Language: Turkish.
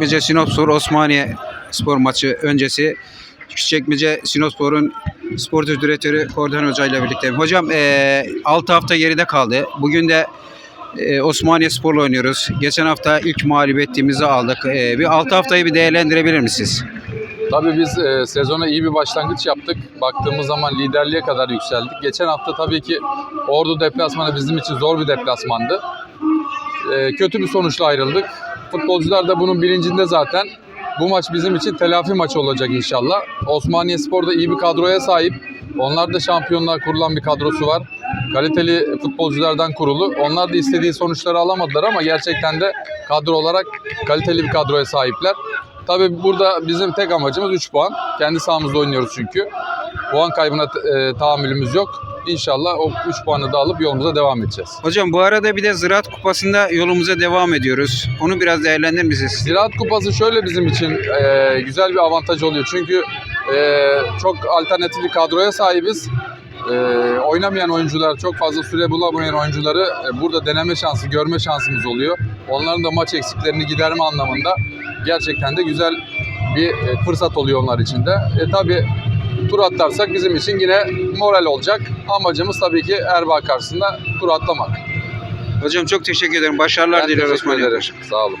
Küçükçekmece Sinopspor Osmaniye spor maçı öncesi Küçükçekmece Sinopspor'un sportif direktörü Kordan Hoca ile birlikteyim. Hocam 6 hafta geride kaldı. Bugün de e, Osmaniye Spor'la oynuyoruz. Geçen hafta ilk mağlubiyetimizi aldık. E, bir 6 haftayı bir değerlendirebilir misiniz? Tabii biz e, sezona iyi bir başlangıç yaptık. Baktığımız zaman liderliğe kadar yükseldik. Geçen hafta tabii ki Ordu deplasmanı bizim için zor bir deplasmandı. E, kötü bir sonuçla ayrıldık. Futbolcular da bunun bilincinde zaten. Bu maç bizim için telafi maçı olacak inşallah. Osmaniye Spor da iyi bir kadroya sahip. Onlar da şampiyonluğa kurulan bir kadrosu var. Kaliteli futbolculardan kurulu. Onlar da istediği sonuçları alamadılar ama gerçekten de kadro olarak kaliteli bir kadroya sahipler. Tabii burada bizim tek amacımız 3 puan. Kendi sahamızda oynuyoruz çünkü. Puan kaybına e, tahammülümüz yok. İnşallah o 3 puanı da alıp yolumuza devam edeceğiz. Hocam bu arada bir de Ziraat Kupası'nda yolumuza devam ediyoruz. Onu biraz değerlendirir misiniz? Ziraat Kupası şöyle bizim için e, güzel bir avantaj oluyor. Çünkü e, çok alternatif bir kadroya sahibiz. E, oynamayan oyuncular, çok fazla süre bulamayan oyuncuları e, burada deneme şansı, görme şansımız oluyor. Onların da maç eksiklerini giderme anlamında gerçekten de güzel bir e, fırsat oluyor onlar için de. E, tabii tur atlarsak bizim için yine moral olacak. Amacımız tabii ki Erbaa karşısında tur atlamak. Hocam çok teşekkür ederim. Başarılar Ben diliyorum teşekkür ederim. Sağ olun.